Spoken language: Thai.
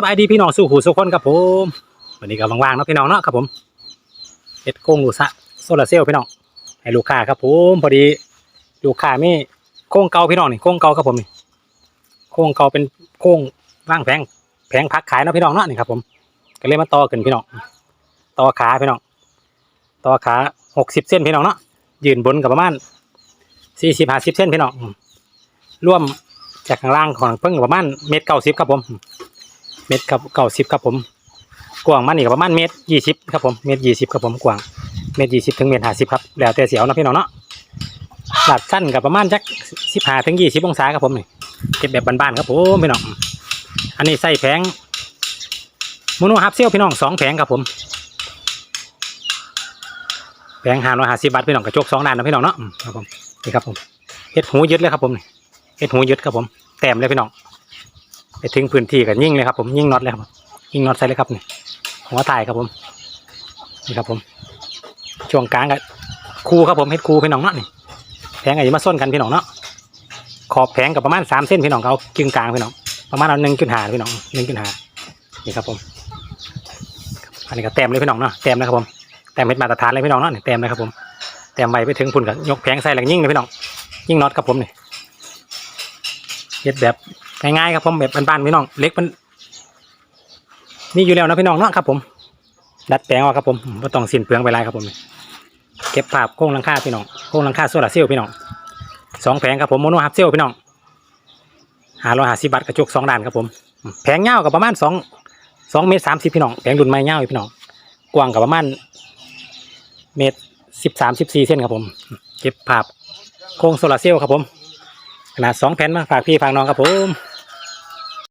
สบายดีพี่น้องสู่หูสุกคนครับผมวันนี้ก็ว่างๆเนาะพี่น้องเนาะครับผมเฮ็ดโค้งลูกสะโซลาเซลล์พี่น้องให้ลูกค้าครับผมพอดีลูกค้ามีโค้งเก่าพี่น้องนี่โค้งเก่าครับผมนี่โค้งเก่าเป็นโค้งว่างแผงแผงพักขายเนาะพี่น้องเนาะนี่ครับผมก็เลยมาต่อขึ้นพี่น้องต่อขาพี่น้องต่อขาหกสิบเส้นพี่น้องเนาะยืนบนกับประมาณสี่สิบห้าสิบเส้นพี่น้องร่วมจากข้างล่างของเพิ่งประมาณเมตรเก้าสิบครับผม เมตรกับเก้าสิบครับผม กว้างมันนี่ก็ประมาณเมตรยี่สิบครับผมเมตรยี่สิบครับผมกว้างเมตรยี่สิบถึงเมตรห้าสิบครับแล้วแต่เสียวนะพี่น้องเนาะหลาดสั้นกับประมาณจักสิบห้าถึงยี่สิบองศาครับผมนี่เก็บแบบบ้านๆครับผมพี่น้องอันนี้ใส่แผงโมโนฮับเซลพี่น้องสองแผงครับผมแผงห้าร้อยห้าสิบบาทพี่น้องกระจกสองด้านนะพี่น้องเนาะครับผมนี่ครับผมเฮ็ดหูยึดเลยครับผมนี่เฮ็ดหูยึดครับผมแต้มเลยพี่น้อง ไปถึงพื้นที่กันยิ่งเลยครับ ผมยิ่งน็อตเลยครับยิ่งน็อตใส่เลยครับนี่หัวถ่ายครับผมนี่ครับ ผม ช่วงกลางกับคูครับผมเฮ็ดคูพี่น้องเนาะนี่แผงอาจจะมาส้นกันพี่น้องเนาะขอบแผงกับประมาณสามเส้นพี่น้องเขากึ่งกลางพี่น้องประมาณเอาหนึ่งจุดหาพี่น้องหนึ่งจุดหานี่ครับผม อันนี้ก็แต้มเลยพี่น้องเนาะแต้มนะครับผมแต้มเม็ดมาตรฐานเลยพี่น้องเนาะนี่แต้มเลยครับผมแต้มไว้ไปถึงพุ่นกับยกแผงใส่หลังยิ่งเลยพี่น้องยิ่งน็อตครับผมนี่เฮ็ดแบบ ง่ายๆครับผมแบบบ้านๆพี่น้องเล็กมันมีอยู่แล้วนะพี่น้องเนาะครับผม ดัดแปลงเอาครับผมไม่ต้องสิ้นเปลืองไปไรครับผม เก็บภาพโค้งลังคาพี่น้องโค้งลังคาโซลาร์เซลล์พี่น้องสองแผงครับผมโมโนฮับเซลล์พี่น้องหาร้อยหาสิบบาทกระจกสองด้านครับผม แผงเงาวกับประมาณสองสองเมตรสามสิบพี่น้องแผงรุ่นไม้เงาวพี่น้องกว้างกับประมาณเมตรสิบสามสิบสี่เส้นครับผม เก็บภาพโค้งโซลาร์เซลล์ครับผมขนาดสองแผ่นมาฝากพี่ฝากน้องครับผม